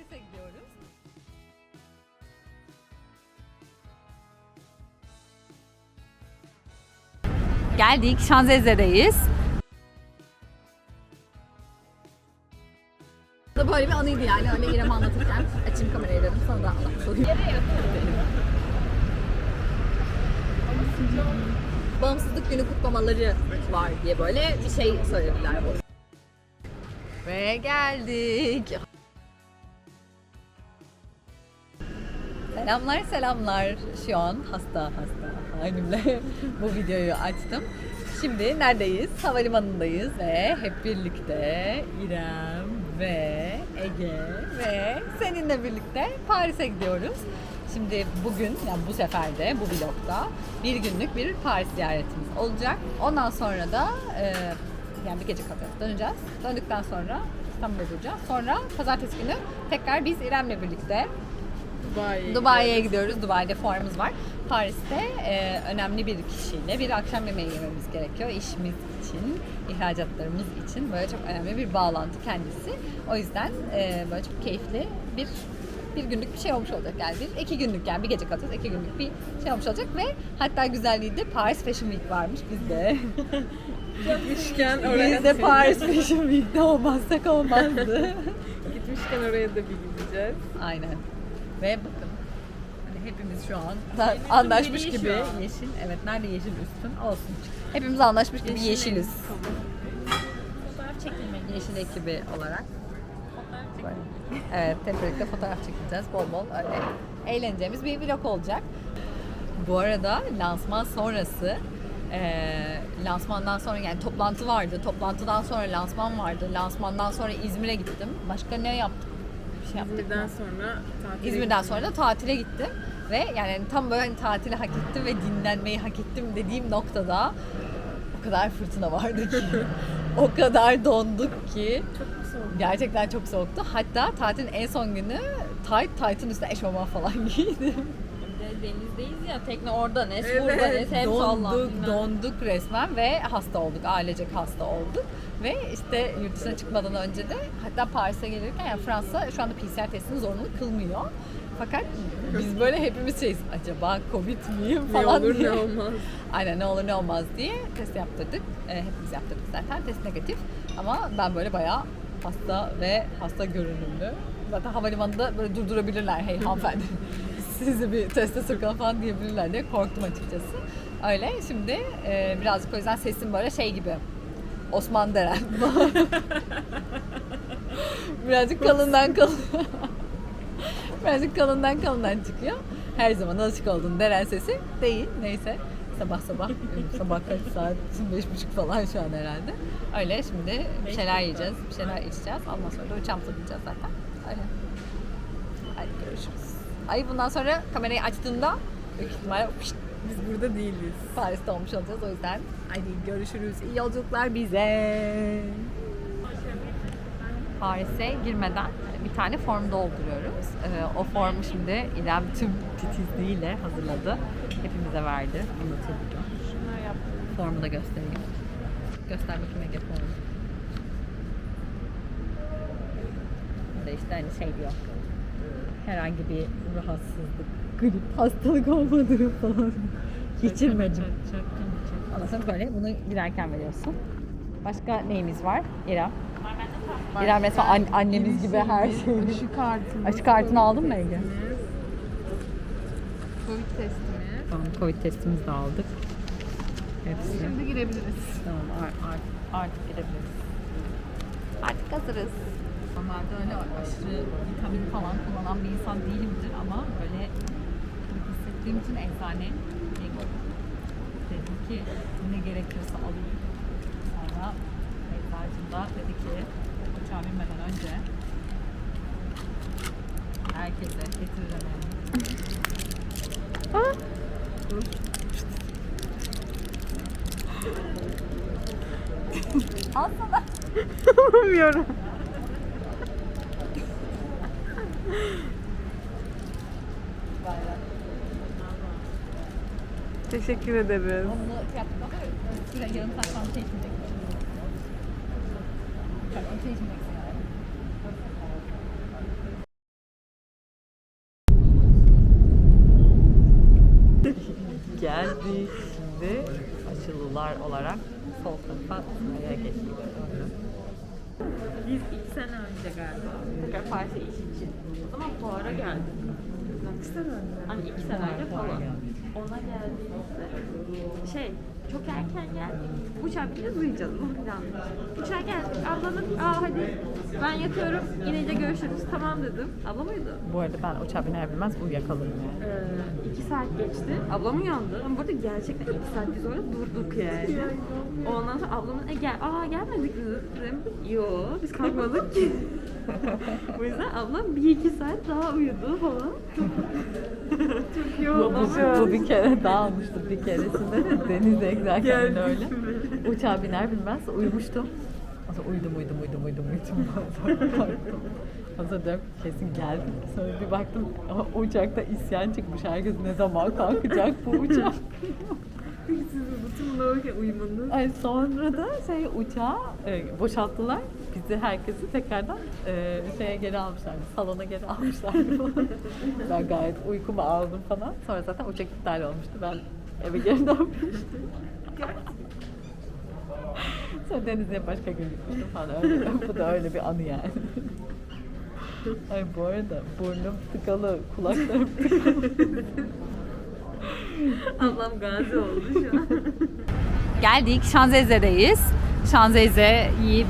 Paris'e gidiyoruz. Geldik, Şanzelize'deyiz. Da böyle bir anıydı yani öyle İrem'e anlatırken açayım kamerayı dedim sana da anlatmış olayım. Bağımsızlık günü kutlamaları var diye böyle bir şey söylediler. Ve geldik. Selamlar selamlar. Şu an hasta hasta halimle bu videoyu açtım. Şimdi neredeyiz? Havalimanındayız ve hep birlikte İrem ve Ege ve seninle birlikte Paris'e gidiyoruz. Şimdi bugün yani bu sefer de bu vlogda bir günlük bir Paris ziyaretimiz olacak. Ondan sonra da e, yani bir gece kalacağız. Döneceğiz. Döndükten sonra İstanbul'da duracağız. Sonra pazartesi günü tekrar biz İrem'le birlikte Dubai. Dubai'ye gidiyoruz. Dubai'de fuarımız var. Paris'te e, önemli bir kişiyle bir akşam yemeği yememiz gerekiyor. İşimiz için, ihracatlarımız için böyle çok önemli bir bağlantı kendisi. O yüzden e, böyle çok keyifli bir bir günlük bir şey olmuş olacak yani bir iki günlük yani bir gece kalacağız iki günlük bir şey olmuş olacak ve hatta güzelliği de Paris Fashion Week varmış bizde. Gitmişken oraya Biz de Paris Fashion Week'te olmazsak olmazdı. Gitmişken oraya da bir gideceğiz. Aynen. Ve bakın hani hepimiz şu an da anlaşmış gibi an. yeşil. Evet nerede yeşil üstün olsun. Hepimiz anlaşmış gibi yeşiliz. Fotoğraf çekilmek. Yeşil ekibi olarak. Böyle. Evet hep birlikte fotoğraf çekeceğiz. Bol bol öyle eğleneceğimiz bir vlog olacak. Bu arada lansman sonrası eee, lansmandan sonra yani toplantı vardı. Toplantıdan sonra lansman vardı. Lansmandan sonra İzmir'e gittim. Başka ne yaptık? Şey yaptık mı? İzmir'den sonra tatile İzmir'den sonra da tatile gittim. Ve yani tam böyle hani tatili hak ettim ve dinlenmeyi hak ettim dediğim noktada o kadar fırtına vardı ki. o kadar donduk ki. Çok soğuk? Gerçekten çok soğuktu. Hatta tatilin en son günü tight tight'ın üstüne eşofman falan giydim. Denizdeyiz ya tekne orada ne Evet, burada ne hep donduk, sallandı. donduk resmen ve hasta olduk. Ailecek hasta olduk. Ve işte yurt dışına çıkmadan önce de hatta Paris'e gelirken yani Fransa şu anda PCR testini zorunlu kılmıyor. Fakat biz böyle hepimiz şeyiz. Acaba Covid miyim Ne falan olur diye. ne olmaz. Aynen ne olur ne olmaz diye test yaptırdık. E, hepimiz yaptırdık zaten. Test negatif. Ama ben böyle bayağı hasta ve hasta görünümlü. Zaten havalimanında böyle durdurabilirler. Hey hanımefendi sizi bir teste sokalım falan diyebilirler diye korktum açıkçası. Öyle şimdi e, birazcık o yüzden sesim böyle şey gibi. Osman Deren. birazcık kalından kalın. birazcık kalından kalından çıkıyor. Her zaman alışık olduğum Deren sesi değil. Neyse sabah sabah sabah kaç saat beş buçuk falan şu an herhalde. Öyle şimdi bir şeyler yiyeceğiz, bir şeyler içeceğiz. Ondan sonra da uçağımıza bineceğiz zaten. Öyle. Hadi görüşürüz. Ay bundan sonra kamerayı açtığımda büyük ihtimalle pişt, Biz burada değiliz. Paris'te olmuş olacağız. O yüzden hadi görüşürüz. İyi yolculuklar bize. Paris'e girmeden bir tane form dolduruyoruz. Ee, o formu şimdi İrem tüm titizliğiyle hazırladı. Hepimize verdi. Anlatıldı. Formu da göstereyim. Göster bakayım Ege formu. Burada işte hani şey diyor. Herhangi bir rahatsızlık, grip, hastalık olmadığını falan geçirmedim. Sonra böyle bunu girerken veriyorsun. Başka neyimiz var? İrem. İrem resmen an- annemiz gibi her şeyi. Aşı kartımız. Aşı kartını aldın mı Ege? Covid testimiz. Tamam, Covid testimizi de aldık. Hepsi. Şimdi girebiliriz. Tamam, ar- ar- artık gidebiliriz. Artık hazırız. Normalde öyle aşırı vitamin falan kullanan bir insan değilimdir ama böyle hissettiğim için eczane dedim ki ne gerekiyorsa alayım. Sonra eczacım da dedi ki uçağa binmeden önce herkese getiririm yani. Al sana. Bilmiyorum. Teşekkür ederiz. Geldik ve açılılar olarak sol tarafa sıraya geçtik. Biz iki sene önce galiba tekrar Paris'e iş için. Ama bu ara geldik. Kaç sene önce? Hani iki sene önce falan. Ona geldiğimizde şey çok erken geldik. Uçağa bineceğiz uyuyacağız. Bu planlı. Uçağa geldik. Ablanın aa hadi ben yatıyorum. Yine görüşürüz. Tamam dedim. Ablam uyudu. Bu arada ben uçağa biner binmez uyuyakalırım yani. Ee, iki saat geçti. Ablam uyandı. Ama burada gerçekten iki saat biz orada durduk yani. Ondan sonra ablamın e gel, aa gelmedik mi dedim. Yo biz kalkmadık ki. o yüzden ablam bir iki saat daha uyudu falan. Çok yoğun bu, bu bir kere olmuştu bir keresinde de denize giderken yine öyle. Uçağa biner binmez uyumuştum. Zaman uyudum uyudum uyudum uyudum uyudum. Sonra diyorum ki, kesin geldim. Sonra bir baktım uçakta isyan çıkmış. Herkes ne zaman kalkacak bu uçak? Siz bütün uyumanız. Ay sonra da şey uçağı e, boşalttılar. Bizi herkesi tekrardan e, şeye geri almışlar. Salona geri almışlar ben gayet uykumu aldım falan. Sonra zaten uçak iptal olmuştu. Ben eve geri dönmüştüm. Sonra denize başka gün gitmiştim falan. Öyle, bu da öyle bir anı yani. Ay bu arada burnum tıkalı, kulaklarım tıkalı. Ablam gazi oldu şu an. Geldik Şanzelize'deyiz. Şanzelize'yi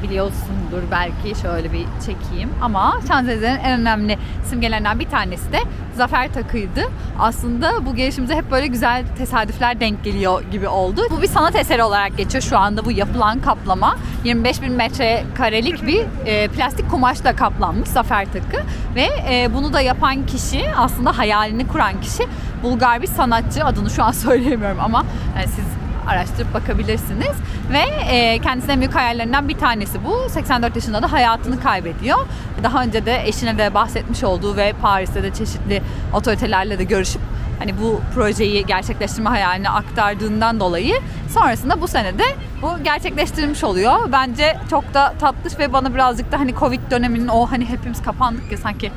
biliyorsundur belki şöyle bir çekeyim. Ama Şanzelize'nin en önemli simgelerinden bir tanesi de zafer takıydı. Aslında bu gelişimize hep böyle güzel tesadüfler denk geliyor gibi oldu. Bu bir sanat eseri olarak geçiyor şu anda bu yapılan kaplama. 25 bin metrekarelik bir e, plastik kumaşla kaplanmış zafer takı. Ve e, bunu da yapan kişi aslında hayalini kuran kişi Bulgar bir sanatçı. Adını şu an söyleyemiyorum ama e, siz araştırıp bakabilirsiniz. Ve e, kendisinin en büyük hayallerinden bir tanesi bu. 84 yaşında da hayatını kaybediyor. Daha önce de eşine de bahsetmiş olduğu ve Paris'te de çeşitli otoritelerle de görüşüp hani bu projeyi gerçekleştirme hayalini aktardığından dolayı sonrasında bu sene de bu gerçekleştirilmiş oluyor. Bence çok da tatlış ve bana birazcık da hani Covid döneminin o hani hepimiz kapandık ya sanki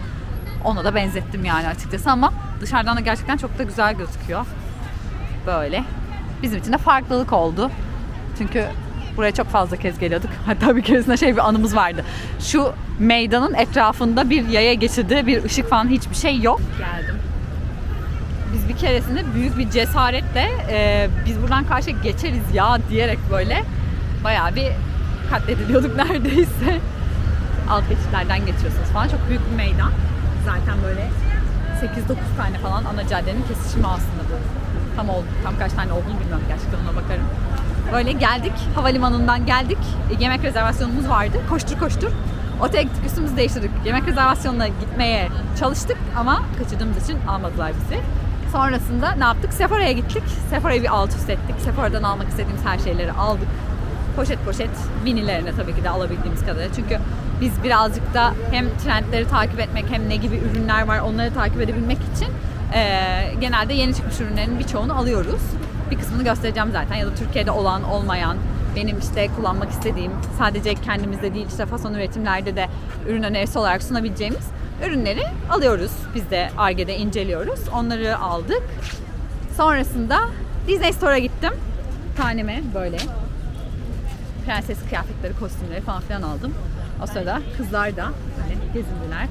ona da benzettim yani açıkçası ama dışarıdan da gerçekten çok da güzel gözüküyor. Böyle. Bizim için de farklılık oldu. Çünkü buraya çok fazla kez geliyorduk. Hatta bir keresinde şey bir anımız vardı. Şu meydanın etrafında bir yaya geçidi, bir ışık falan hiçbir şey yok. Geldim. Biz bir keresinde büyük bir cesaretle e, biz buradan karşıya geçeriz ya diyerek böyle bayağı bir katlediliyorduk neredeyse. Alt geçitlerden geçiyorsunuz falan. Çok büyük bir meydan. Zaten böyle 8-9 tane falan ana caddenin kesişimi aslında bu. Tam oldu. Tam kaç tane olduğunu bilmiyorum gerçekten ona bakarım. Böyle geldik. Havalimanından geldik. E, Yemek rezervasyonumuz vardı. Koştur koştur. Otele gittik üstümüzü değiştirdik. Yemek rezervasyonuna gitmeye çalıştık ama kaçırdığımız için almadılar bizi. Sonrasında ne yaptık? Sephora'ya gittik. Sephora'yı bir alt üst ettik. Sephora'dan almak istediğimiz her şeyleri aldık. Poşet poşet minilerine tabii ki de alabildiğimiz kadar. Çünkü biz birazcık da hem trendleri takip etmek hem ne gibi ürünler var onları takip edebilmek için eee, genelde yeni çıkmış ürünlerin birçoğunu alıyoruz. Bir kısmını göstereceğim zaten ya da Türkiye'de olan olmayan benim işte kullanmak istediğim sadece kendimizde değil işte fason üretimlerde de ürün önerisi olarak sunabileceğimiz ürünleri alıyoruz. Biz de Arge'de inceliyoruz. Onları aldık. Sonrasında Disney Store'a gittim. Taneme böyle prenses kıyafetleri, kostümleri falan filan aldım. O sırada kızlar da böyle gezindiler.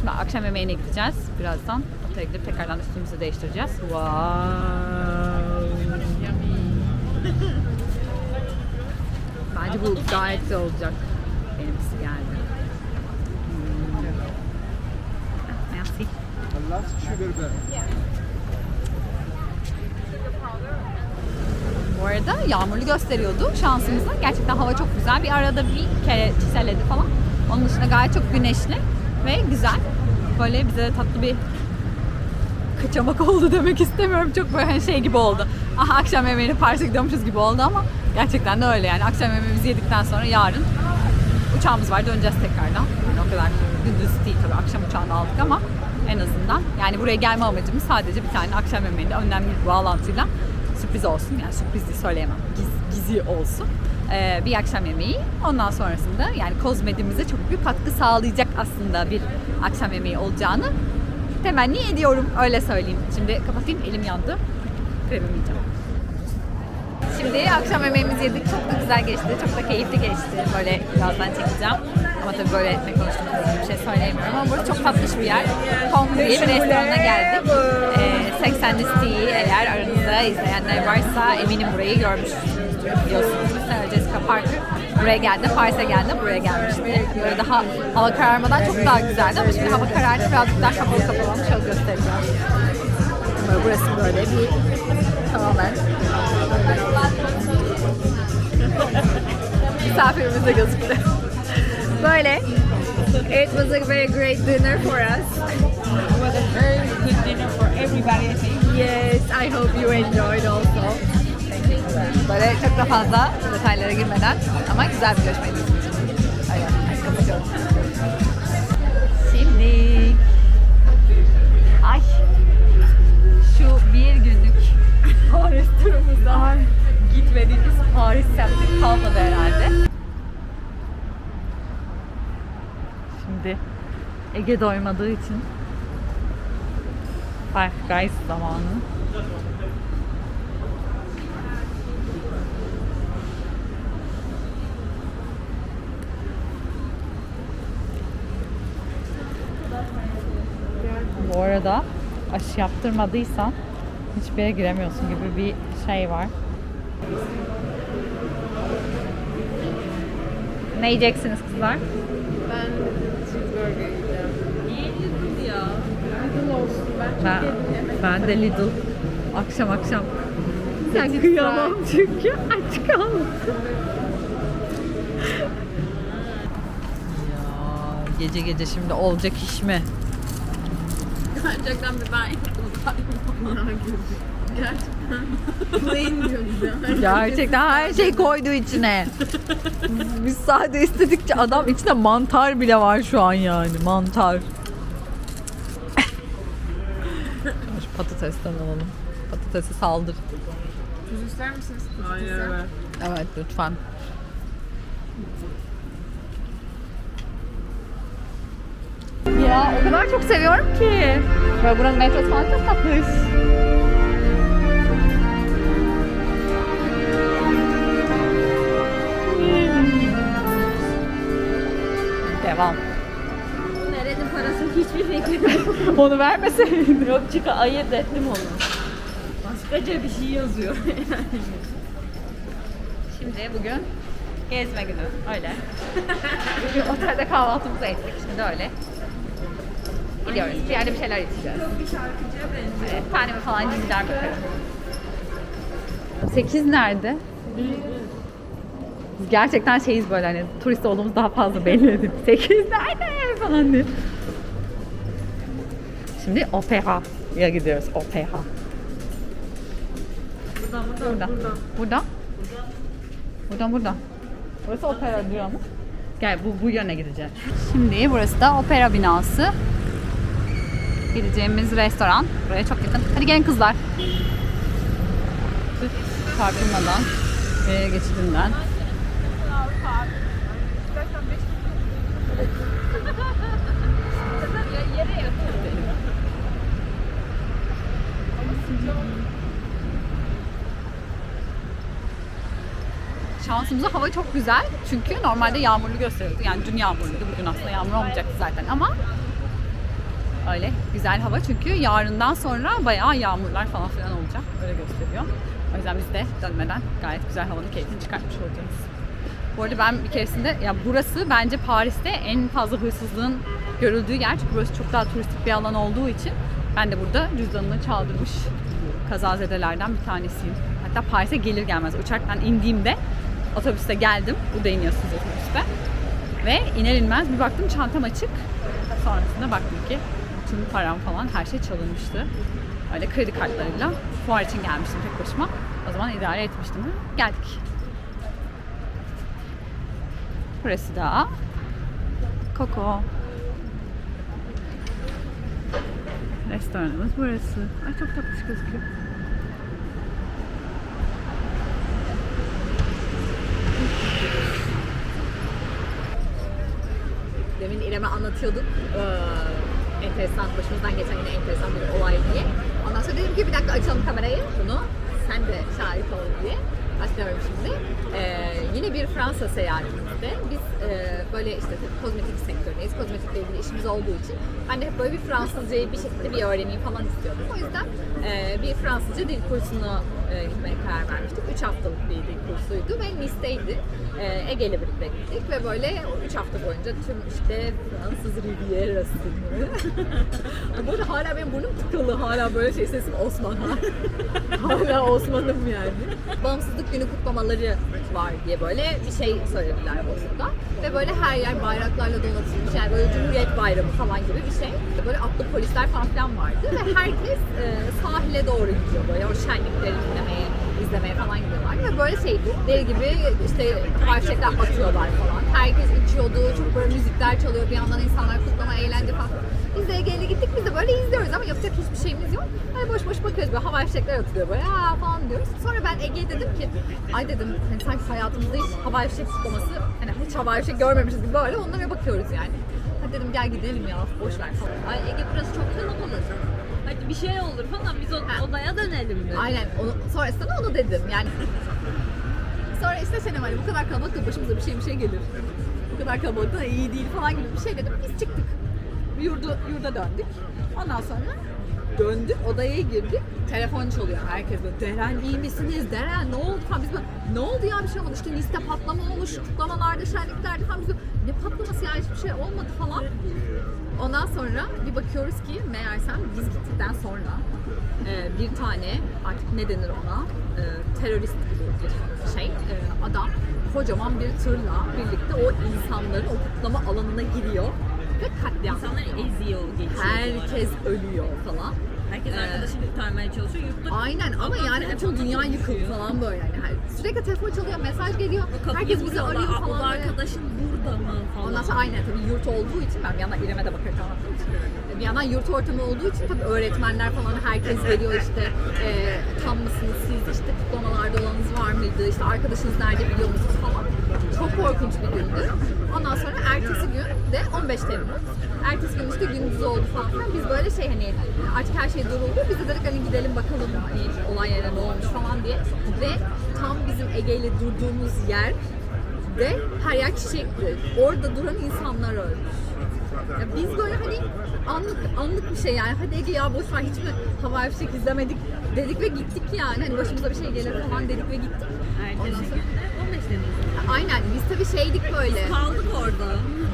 Şimdi akşam yemeğine gideceğiz birazdan. Otele gidip tekrardan üstümüzü değiştireceğiz. Wow. Bence bu gayet güzel olacak. Benimkisi geldi. Hmm. Merci. Bu arada yağmurlu gösteriyordu şansımıza. Gerçekten hava çok güzel. Bir arada bir kere çiseledi falan. Onun dışında gayet çok güneşli ve güzel. Böyle bize tatlı bir kaçamak oldu demek istemiyorum. Çok böyle hani şey gibi oldu. Aha akşam yemeğini Paris'e gidiyormuşuz gibi oldu ama gerçekten de öyle yani. Akşam yemeğimizi yedikten sonra yarın uçağımız var döneceğiz tekrardan. Yani o kadar gündüz değil tabii akşam uçağını aldık ama en azından yani buraya gelme amacımız sadece bir tane akşam yemeğinde önemli bir bağlantıyla sürpriz olsun. Yani sürpriz değil söyleyemem. Giz, gizli olsun. Ee, bir akşam yemeği. Ondan sonrasında yani kozmedimize çok büyük katkı sağlayacak aslında bir akşam yemeği olacağını temenni ediyorum. Öyle söyleyeyim. Şimdi kapatayım. Elim yandı. Kremimi yiyeceğim. Şimdi akşam yemeğimizi yedik. Çok da güzel geçti. Çok da keyifli geçti. Böyle birazdan çekeceğim. Ama tabii böyle ne konuştuğumuz bir şey söyleyemiyorum. Ama burası çok tatlış bir yer. Kong bir restorana geldik. Ee, 80 listeyi eğer aranızda izleyenler varsa eminim burayı görmüşsünüzdür. Biliyorsunuz. Mesela Jessica Parker buraya geldi. Paris'e geldi. Buraya gelmişti. Böyle daha hava kararmadan çok daha güzeldi. Ama şimdi hava karardı. Birazcık daha kapalı kapalı olmuş. Şöyle göstereceğim. Böyle burası böyle bir tamamen misafirimiz de gözüktü. Böyle. It was a very great dinner for us. It was a very good dinner for everybody, I think. Yes, I hope you enjoyed also. Böyle çok da fazla detaylara girmeden ama güzel bir görüşmeydi. Aynen, kapatıyorum. Şimdi ay şu bir günlük Paris turumuzda gitmediğimiz Paris semti kalmadı herhalde. Şimdi Ege doymadığı için Five Guys zamanı. Bu arada aşı yaptırmadıysan hiçbir yere giremiyorsun gibi bir şey var. Ne yiyeceksiniz kızlar? Ben cheeseburger yiyeceğim. Niye yedin ya? Lidl olsun. Ben Ben, ben de Lidl. Akşam akşam. Sen kıyamam çünkü aç kaldım. ya gece gece şimdi olacak iş mi? Gerçekten bir ben Gerçekten. Plain. Gerçekten her şey koydu içine. Biz sade istedikçe adam içinde mantar bile var şu an yani mantar. Şu patatesten alalım. Patatesi saldır. Tuz ister misiniz? Hayır evet. Evet lütfen. Ya o kadar çok seviyorum ki. Böyle buranın metrosu falan çok tatlış. Devam. Parası hiçbir fikrim yok. Onu vermeseydin. Yok çıka ayırt ettim onu. Başkaca bir şey yazıyor. Şimdi bugün gezme günü. Öyle. bugün otelde kahvaltımızı ettik. Şimdi öyle. Gidiyoruz. Bir yerde bir şeyler içeceğiz. Bir şarkıcıya benziyor. Evet, taneme falan diziler bakarım. 8 nerede? Biz gerçekten şeyiz böyle hani turist olduğumuz daha fazla belli edip 8 nerede falan diye. Şimdi operaya gidiyoruz. Opera. Buradan buradan Buradan. buradan. Buradan. Buradan buradan. Burası opera diyor mu? Gel bu, bu yöne gideceğiz. Şimdi burası da opera binası. Gideceğimiz restoran. Buraya çok yakın. Hadi gelin kızlar. Çarpılmadan geçidinden. Şansımıza hava çok güzel. Çünkü normalde yağmurlu gösteriyordu. Yani dün yağmurluydu. Bugün aslında yağmur olmayacaktı zaten ama öyle güzel hava çünkü yarından sonra bayağı yağmurlar falan filan olacak. Öyle gösteriyor. O yüzden biz de dönmeden gayet güzel havanın keyfini çıkartmış olacağız. Bu arada ben bir keresinde, ya burası bence Paris'te en fazla hırsızlığın görüldüğü yer. Çünkü burası çok daha turistik bir alan olduğu için ben de burada cüzdanını çaldırmış kazazedelerden bir tanesiyim. Hatta Paris'e gelir gelmez uçaktan indiğimde otobüste geldim. Burada iniyorsunuz otobüste. Ve iner inmez bir baktım çantam açık. Sonrasında baktım ki tüm param falan her şey çalınmıştı. Öyle kredi kartlarıyla fuar için gelmiştim tek başıma. O zaman idare etmiştim. Geldik. Burası da Coco. Restoranımız burası. Ay çok tatlış gözüküyor. İrem'e anlatıyorduk. Ee, enteresan, başımızdan geçen yine enteresan bir olay diye. Ondan sonra dedim ki bir dakika açalım kamerayı. Bunu sen de şahit ol diye. Başlıyorum şimdi. Ee, yine bir Fransa seyahatimizde biz e, böyle işte kozmetik sektöründeyiz. Kozmetikle ilgili işimiz olduğu için ben de hep böyle bir Fransızcayı bir şekilde bir öğreneyim falan istiyordum. O yüzden e, bir Fransızca dil kursuna e, gitmeye karar vermiştik. 3 haftalık bir dil kursuydu ve Nice'deydi. E, Ege ile gittik ve böyle 3 hafta boyunca tüm işte Fransız Riviera'sını Bu arada hala benim burnum tıkalı. Hala böyle şey sesim Osman. hala Osman'ım yani. Bağımsızlık günü kutlamaları var diye böyle bir şey söylediler orada. Ve böyle her yer bayraklarla donatılmış. Yani böyle Cumhuriyet Bayramı falan gibi bir şey. Böyle atlı polisler falan filan vardı. Ve herkes e, sahile doğru gidiyor böyle o şenlikleri dinlemeye, izlemeye falan gidiyorlar. Ve böyle şey deli gibi işte parçaklar atıyorlar falan. Herkes içiyordu, çok böyle müzikler çalıyor. Bir yandan insanlar kutlama, eğlence falan. Biz de Ege'yle gittik, biz de böyle izliyoruz ama yapacak hiçbir şeyimiz yok. Hani boş boş bakıyoruz böyle hava fişekler atılıyor böyle aa falan diyoruz. Sonra ben Ege'ye dedim ki, ay dedim hani sanki hayatımızda hiç hava fişek kutlaması, hani hiç hava fişek görmemişiz gibi böyle onlara bakıyoruz yani. Hadi dedim gel gidelim ya, boş ver falan. Ay Ege burası çok kalabalık. Hadi bir şey olur falan biz o- odaya dönelim mi? Aynen, onu, sonrasında onu dedim yani. Sonra işte şey hani bu kadar kalabalık da başımıza bir şey bir şey gelir. Bu kadar kalabalık da iyi değil falan gibi bir şey dedim. Biz çıktık. Yurdu, yurda döndük. Ondan sonra döndük, odaya girdik. Telefon çalıyor herkes böyle. Deren iyi misiniz? Deren ne oldu falan. Biz böyle, ne oldu ya bir şey olmadı. İşte liste patlama olmuş, kutlamalarda, şenliklerde falan. Biz böyle, ne patlaması ya hiçbir şey olmadı falan. Ondan sonra bir bakıyoruz ki meğersem biz gittikten sonra e, bir tane artık ne denir ona e, terörist gibi bir şey e, adam kocaman bir tırla birlikte o insanların o kutlama alanına giriyor ve katliam. İnsanlar eziyor, geçiyor. Herkes ölüyor falan. Herkes arkadaşını kurtarmaya çalışıyor. Yurtta Aynen ama yani bütün dünya yıkıldı falan böyle yani. Her- Sürekli telefon çalıyor, mesaj geliyor. Kapıyı Herkes bizi vuruyorlar. arıyor "Aa, falan O böyle. arkadaşın burada mı falan. Ondan sonra aynen tabii yurt olduğu için ben bir yandan İrem'e de bakarak anlattığım için bir yandan yurt ortamı olduğu için tabii öğretmenler falan herkes geliyor işte e, tam mısınız siz işte kutlamalarda olanınız var mıydı işte arkadaşınız nerede biliyor musunuz falan. Çok korkunç bir gündü. Ondan sonra ertesi gün de 15 Temmuz. Ertesi gün işte gündüz oldu falan. Biz böyle şey hani artık her şey duruldu. Biz de dedik hani gidelim bakalım hani olay yerine ne olmuş falan diye. Ve tam bizim Ege ile durduğumuz yer ve her yer çiçekti. Orada duran insanlar ölmüş. Ya biz böyle hani anlık anlık bir şey yani hadi Ege ya boş ver hiç mi hava fişek izlemedik dedik ve gittik yani hani başımıza bir şey gelir falan dedik ve gittik. Ondan Ertesi sonra- de 15 Temmuz. Aynen biz tabii şeydik böyle. Kaldık orada.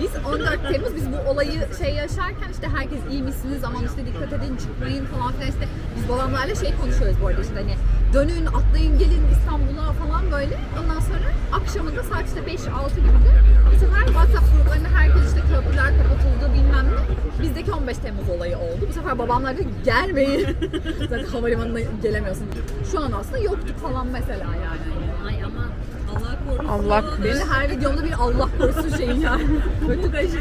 Biz 14 Temmuz biz bu olayı şey yaşarken işte herkes iyi misiniz aman işte dikkat edin çıkmayın falan filan işte biz babamlarla şey konuşuyoruz bu arada işte hani dönün atlayın gelin İstanbul'a falan böyle. Ondan sonra akşamında saat işte 5-6 gibi de bu sefer WhatsApp gruplarında herkes işte köprüler kapatıldı bilmem ne. Bizdeki 15 Temmuz olayı oldu. Bu sefer babamlar dedi gelmeyin. Zaten havalimanına gelemiyorsun. Şu an aslında yoktuk falan mesela yani. Ay ama Allah korusun. Allah Benim de her videomda bir Allah korusun şeyi yani. Kötü de şey.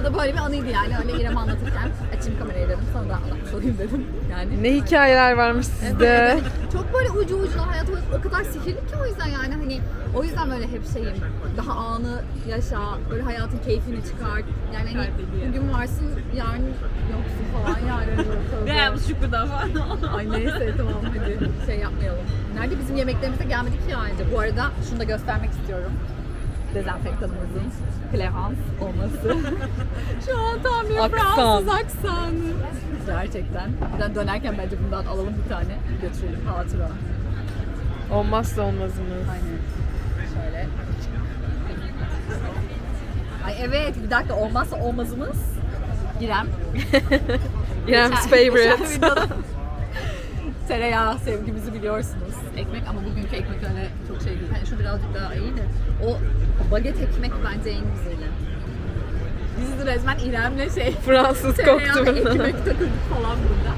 Bu da böyle bir anıydı yani öyle İrem anlatırken açayım kamerayı dedim sana da anlatmış olayım dedim. Yani Ne hikayeler varmış sizde. çok böyle ucu ucuna hayat o kadar sihirli ki o yüzden yani hani o yüzden böyle hep şeyim daha anı yaşa böyle hayatın keyfini çıkar yani hani bugün varsın yarın yoksun falan yani. Veya şükürden falan. Ay neyse tamam hadi şey yapmayalım. Nerede bizim yemeklerimize gelmedik ki ya önce. Bu arada şunu da göstermek istiyorum. Dezenfektanımızın Clarence olması. Şu an tam Aksan. Fransız aksanı. Gerçekten. Buradan dönerken bence bundan alalım bir tane götürelim hatıra. Olmazsa olmazımız. Aynen. Şöyle. Ay evet bir dakika olmazsa olmazımız İrem. İrem's favorite. videoda Tereyağı sevgimizi biliyorsunuz. Ekmek ama bugünkü ekmek öyle çok şey değil. Yani şu birazcık daha iyi de o baget ekmek bence en güzeli. Biz resmen İrem'le şey Fransız koktu buna. ekmek takıldık falan burada.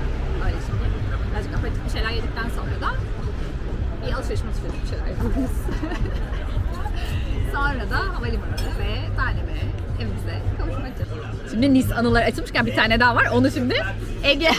Öyle şimdi birazcık aperatif bir şeyler yedikten sonra da bir alışveriş alışveriş bir şeyler yapıyoruz. sonra da havalimanı ve taneme evimize kavuşmak üzere. Şimdi Nice anıları açılmışken bir tane daha var. Onu şimdi Ege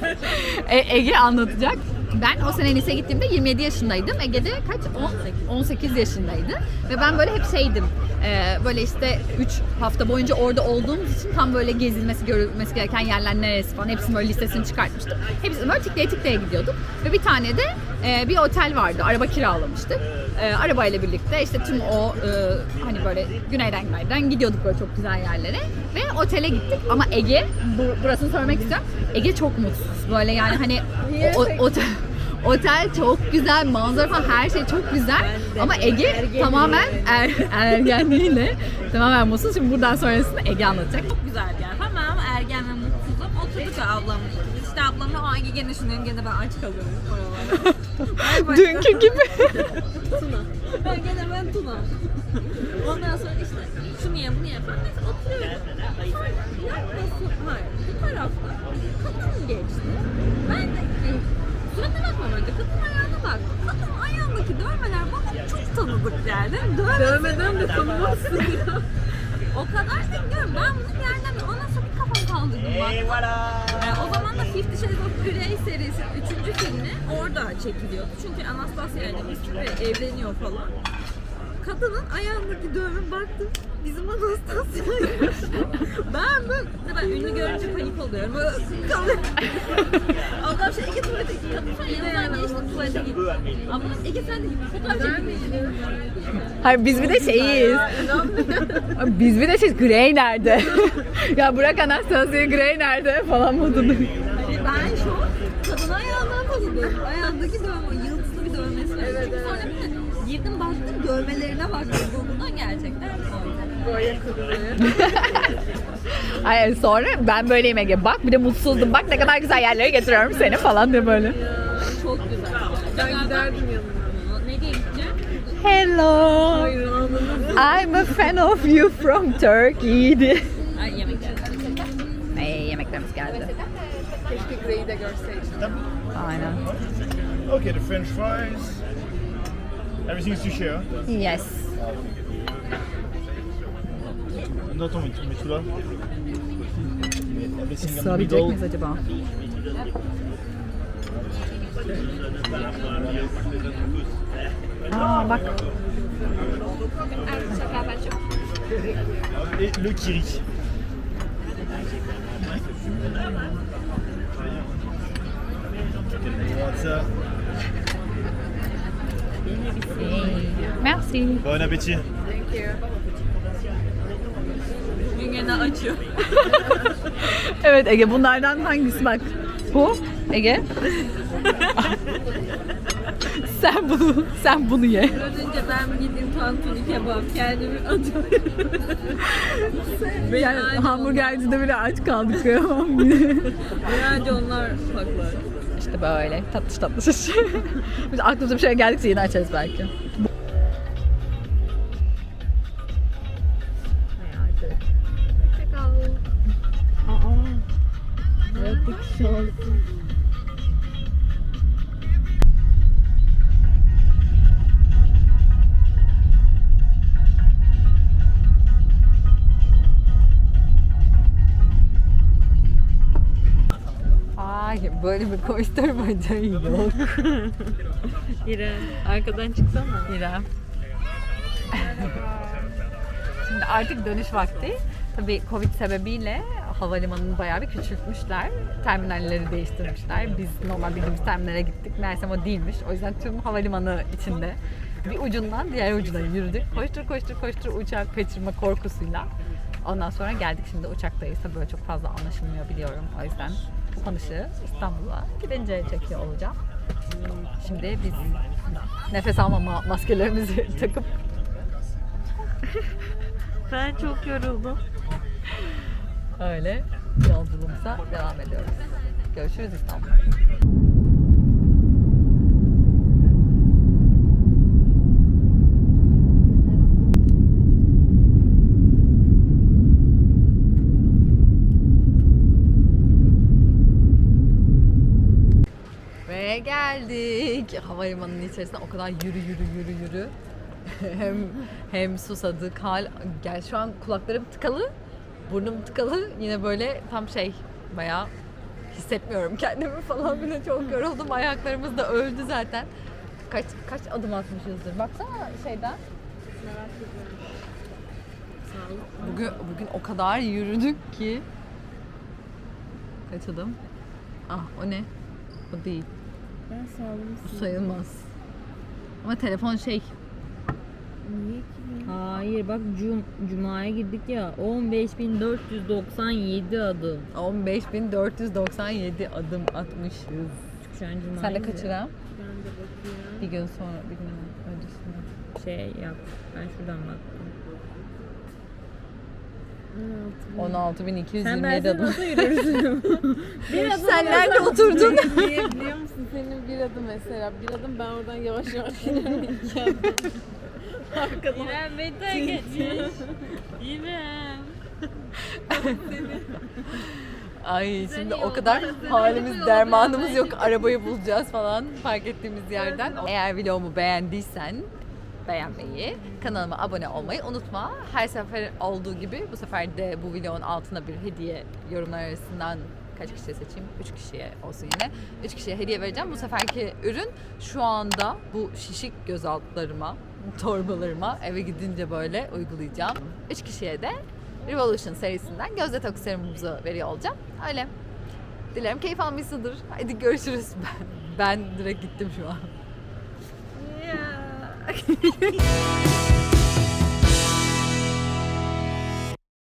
E- Ege anlatacak. Ben o sene lise gittiğimde 27 yaşındaydım. Ege'de kaç? 18, 18 yaşındaydı. Ve ben böyle hep şeydim. e, böyle işte 3 hafta boyunca orada olduğumuz için tam böyle gezilmesi, görülmesi gereken yerler neresi falan. Hepsinin böyle listesini çıkartmıştım. Hepsini böyle tikleye tikleye gidiyorduk. Ve bir tane de e, bir otel vardı. Araba kiralamıştık. E, arabayla birlikte işte tüm o e, hani böyle güneyden güneyden gidiyorduk böyle çok güzel yerlere. Ve otele gittik. Ama Ege, bu, burasını söylemek istiyorum. Ege çok mutsuz. Böyle yani hani o, o- otel, otel çok güzel, manzara falan her şey çok güzel. Ama Ege tamamen er, ergenliğiyle tamamen mutsuz. Şimdi buradan sonrasını Ege anlatacak. Çok güzel bir yer. Tamam ergen ve mutsuzum. Oturduk ablamla. İşte ablamla o an gene düşünüyorum gene ben aç kalıyorum oralarda. Dünkü gibi. Tuna. Ben gene ben Tuna. Ondan sonra işte şunu ye bunu ye falan. Neyse oturuyorum. Sonra yaklaşık hayır bu tarafta kadın geçti. Ben de e, suratına bakmam önce kadın ayağına bak. Kadın ayağındaki dövmeler bana çok tanıdık geldi. Dövme Dövmeden de tanımazsın ya. o kadar bilmiyorum. Ben bunu nereden ondan sonra bir kafam kaldırdım. Ee, o zaman da Fifty Shades of Grey serisi 3. filmi orada çekiliyordu. Çünkü Anastasia ile Grey evleniyor falan. Kadının ayağındaki dövme baktım. Bizim Anastasya'ymış. ben böyle, ben ünlü görünce panik oluyorum. Böyle kalıyorum. Ablam şey Ege tuvalete gitti. Kadın sonra yanından geçti tuvalete gitti. Ablam Ege sen de git fotoğraf çekildi. Hayır biz bir de şeyiz. biz bir de şey Grey nerede? ya bırak Anastasia Grey nerede falan modunda. Ben şu an kadın ayağından tanıdım. Ayağındaki dövme, yıldızlı bir dövmesi var. Evet, Sonra bir de girdim baktım dövmelerine baktım Google'dan gerçekten. Hayır sonra ben böyleyim Ege. Bak bir de mutsuzdum. Bak ne kadar güzel yerlere getiriyorum seni falan diye böyle. Çok güzel. Ben giderdim yanına. Ne diye gideceğim? Hello. I'm a fan of you from Turkey. Ay yemek geldi. Ay, yemeklerimiz geldi. Keşke Grey'i de görseydin. Aynen. Okay, the French fries. Everything's to share. Yes. Non, attends, mais, mais pas. Ah. ah Et le kiri. Merci. Bon appétit. Thank you. Gene açıyor. Evet Ege bunlardan hangisi bak? Bu Ege. sen bunu sen bunu ye. Önce ben gideyim tantuni kebap kendimi atıyorum. Yani hamburgercide bile aç kaldık. Bence onlar haklı. işte böyle tatlış tatlış. Biz aklımıza bir şey geldikçe yine açarız belki. Böyle bir koşturmaca yok. İrem arkadan çıksana. İrem. Şimdi artık dönüş vakti. Tabii Covid sebebiyle havalimanını bayağı bir küçültmüşler. Terminalleri değiştirmişler. Biz normal bildiğimiz terminale gittik. Meğersem o değilmiş. O yüzden tüm havalimanı içinde bir ucundan diğer ucuna yürüdük. Koştur koştur koştur uçak kaçırma korkusuyla. Ondan sonra geldik şimdi uçaktayız. Tabii böyle çok fazla anlaşılmıyor biliyorum. O yüzden kapanışı İstanbul'a gidince çekiyor olacağım. Şimdi biz nefes alma ma- maskelerimizi takıp Ben çok yoruldum. öyle yolculuğumuza devam ediyoruz. Görüşürüz İstanbul. Ve geldik. Havalimanının içerisinde o kadar yürü yürü yürü yürü. hem hem susadık hal. Gel şu an kulaklarım tıkalı. Burnum tıkalı. Yine böyle tam şey bayağı hissetmiyorum kendimi falan bile çok yoruldum. Ayaklarımız da öldü zaten. Kaç kaç adım atmışızdır. Baksana şeyden. Bugün bugün o kadar yürüdük ki. Kaç adım? Ah o ne? O değil. Ben Bu sayılmaz. Ama telefon şey. Niye ki? Hayır bak cum Cuma'ya girdik ya 15.497 adım. 15.497 adım atmışız. Şu an Sen de kaçıran? Ben de bakayım. Bir gün sonra, bir gün öncesinde. Şey yap ben şuradan baktım. 16 Sen 16.227 bensiz adım. nasıl yürürsün? bir adım Sen nerede oturdun? Biliyor musun? Senin bir adım mesela. Bir adım ben oradan yavaş yavaş ilerleyeceğim. Arkadan. İrem beni terk etmiş. İrem. Ay şimdi o kadar halimiz dermanımız yok. Arabayı bulacağız falan fark ettiğimiz yerden. Eğer vlogumu beğendiysen beğenmeyi, kanalıma abone olmayı unutma. Her sefer olduğu gibi bu sefer de bu vlogun altına bir hediye yorumlar arasından kaç kişiye seçeyim? 3 kişiye olsun yine. 3 kişiye hediye vereceğim. Bu seferki ürün şu anda bu şişik gözaltlarıma, torbalarıma eve gidince böyle uygulayacağım. 3 kişiye de Revolution serisinden göz detoks serumumuzu veriyor olacağım. Öyle. Dilerim keyif almışsındır. Hadi görüşürüz. Ben, ben direkt gittim şu an. Okay.